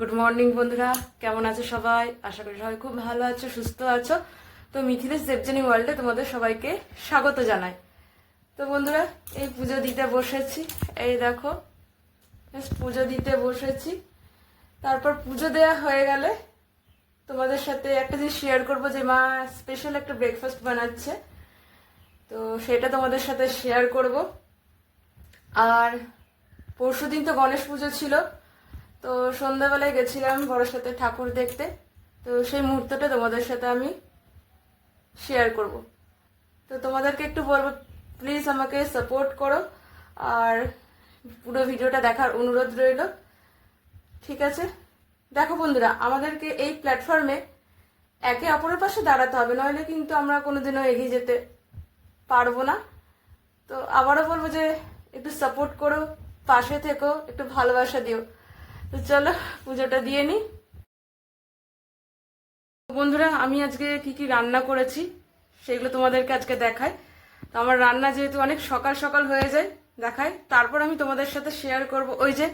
Good morning বন্ধুরা। কেমন আছো সবাই? আশা করি সবাই খুব ভালো আছো, সুস্থ আছো। তো মিথিলেশ দেবজানি ওয়ার্ল্ডে তোমাদের সবাইকে স্বাগত জানাই। তো বন্ধুরা, এই পুজো দিতে বসেছি। এই দেখো পুজো দিতে বসেছি। তারপর পুজো দেওয়া হয়ে গেলে তোমাদের সাথে একটা জিনিস শেয়ার করব যে মা স্পেশাল একটা ব্রেকফাস্ট বানাচ্ছে। তো সেটা তোমাদের সাথে শেয়ার করব। আর পরশু দিন তো গণেশ পুজো ছিল। তো সন্ধ্যাবেলায় গেছিলাম বড়োর সাথে ঠাকুর দেখতে। তো সেই মুহূর্তটা তোমাদের সাথে আমি শেয়ার করব। তো তোমাদেরকে একটু বলব প্লিজ আমাকে সাপোর্ট করো। আর পুরো ভিডিওটা দেখার অনুরোধ রইল। ঠিক আছে? দেখো বন্ধুরা, আমাদেরকে এই প্ল্যাটফর্মে একে অপরের পাশে দাঁড়াতে হবে নইলে কিন্তু আমরা কোনোদিনও এগিয়ে যেতে পারব না। তো আবারও বলব যে একটু সাপোর্ট করো, পাশে থেকো, একটু ভালোবাসা দিও। তো চলো, পুজোটা দিয়ে নিই বন্ধুরা, আমি আজকে কি কি রান্না করেছি সেগুলো তোমাদেরকে আজকে দেখাই। তো আমার রান্না যেহেতু অনেক সকাল সকাল হয়ে যায় দেখায় তারপর আমি তোমাদের সাথে শেয়ার করব। ওই যে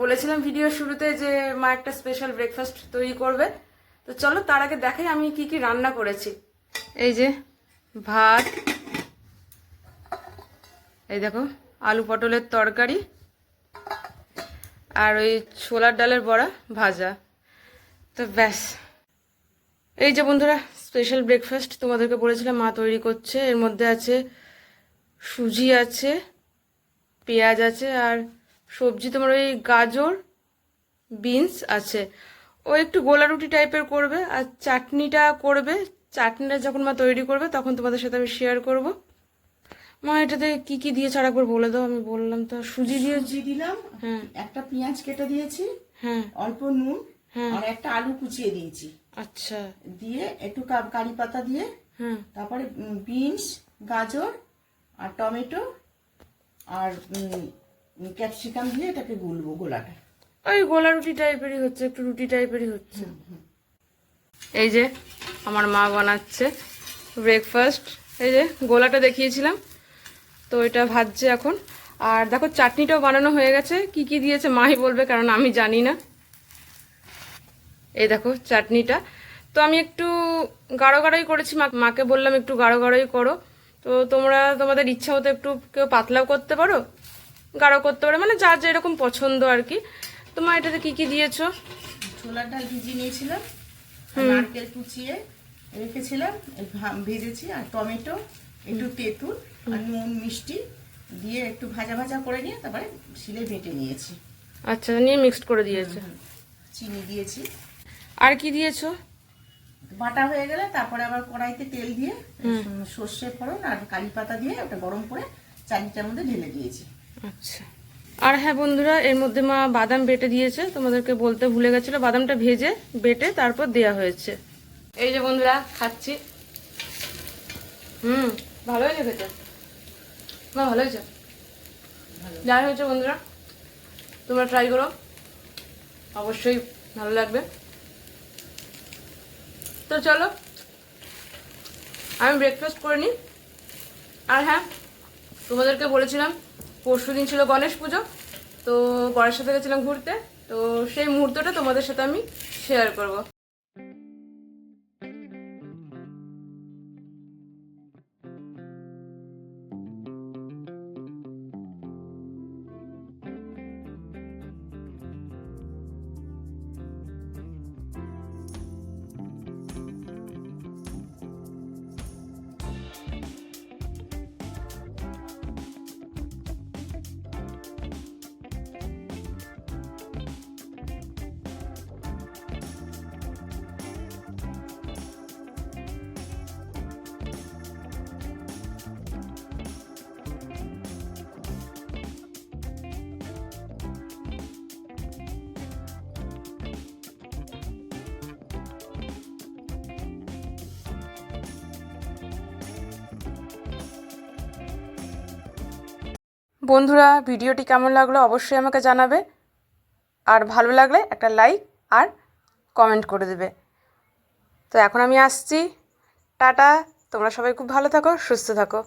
বলেছিলাম ভিডিও শুরুতে যে মা একটা স্পেশাল ব্রেকফাস্ট তৈরি করবে। তো চলো, তার আগে দেখাই আমি কি কি রান্না করেছি। এই যে ভাত, এই দেখো, আলু পটলের তরকারি আর ওই ছোলার ডালের বড়া ভাজা। তো ব্যাস। এই যে বন্ধুরা স্পেশাল ব্রেকফাস্ট তোমাদেরকে বলেছিলাম, মা তৈরি করছে। এর মধ্যে আছে সুজি আছে, পেঁয়াজ আছে, আর সবজি তোমার ওই গাজর, বিনস আছে। ও একটু গোলা রুটি টাইপের করবে, আর চাটনিটা করবে। চাটনিটা যখন মা তৈরি করবে, তখন তোমাদের সাথে আমি শেয়ার করব। মা এটাতে কি কি দিয়েছে আর একবার বলে দাও আমি বললাম তো সুজি দিয়ে সুজি দিলাম হ্যাঁ। একটা পেঁয়াজ কেটে দিয়েছি হ্যাঁ। অল্প নুন হ্যাঁ। আর একটা আলু কুচিয়ে দিয়েছি। আচ্ছা। দিয়ে একটু কারি পাতা দিয়ে হ্যাঁ। তারপরে বিনস গাজর আর টমেটো আর ক্যাপসিকাম দিয়ে এটাকে গুলবো গোলাটা। ওই গোলা রুটি টাইপেরই হচ্ছে একটু রুটি টাইপেরই হচ্ছে। এই যে আমার মা বানাচ্ছে ব্রেকফাস্ট এই যে গোলাটা দেখিয়েছিলাম। তো এটা ভাজছে এখন। আর দেখো চাটনিটাও বানানো হয়ে গেছে। কি কি দিয়েছে মাই বলবে কারণ আমি জানি না। এই দেখো চাটনিটা। তো আমি একটু গাঢ় গাঢ়ই করেছি মাকে বললাম একটু গাঢ় গাঢ়ই করো। তো তোমরা তোমাদের ইচ্ছা মতো একটু কেউ পাতলাও করতে পারো গাঢ় করতে পারো মানে যার যেরকম পছন্দ আর কি। তোমার এটাতে কি কি দিয়েছ? ছোলার ডাল ভিজিয়ে নিয়েছিলাম নারকেল কুচিয়ে রেখেছিলাম ভেজেছি আর টমেটো একটু তেঁতুল আর নুন মিষ্টি দিয়ে একটু ভাজা ভাজা করে নিয়ে তারপরে শিলে বেটে নিয়েছি। আচ্ছা নিয়ে মিক্সড করে দিয়েছে। চিনি দিয়েছি। আর কি দিয়েছ? বাটা হয়ে গেলে তারপরে আবার কড়াইতে তেল দিয়ে সর্ষে ফোড়ন আর কারি পাতা দিয়ে ওটা গরম করে চাটনিটার মধ্যে ঢেলে দিয়েছি। আচ্ছা। আর হ্যাঁ বন্ধুরা এর মধ্যে মা বাদাম বেটে দিয়েছে তোমাদেরকে বলতে ভুলে গেছিল বাদামটা ভেজে বেটে তারপর দেয়া হয়েছে। এই যে বন্ধুরা খাচ্ছি। হুম ভালো হয়েছে খেতে মা ভালো হয়েছে। যাই হয়েছে বন্ধুরা, তোমরা ট্রাই করো। অবশ্যই ভালো লাগবে। তো চলো, আমি ব্রেকফাস্ট করে নিই। আর হ্যাঁ তোমাদেরকে বলেছিলাম, পরশু দিন ছিল গণেশ পুজো, তো বরের সাথে গেছিলাম ঘুরতে। তো সেই মুহূর্তটা তোমাদের সাথে আমি শেয়ার করব। বন্ধুরা, ভিডিওটি কেমন লাগল অবশ্যই আমাকে জানাবে। আর ভালো লাগলে একটা লাইক আর কমেন্ট করে দেবে। তো এখন আমি আসছি। টাটা। তোমরা সবাই খুব ভালো থাকো, সুস্থ থাকো।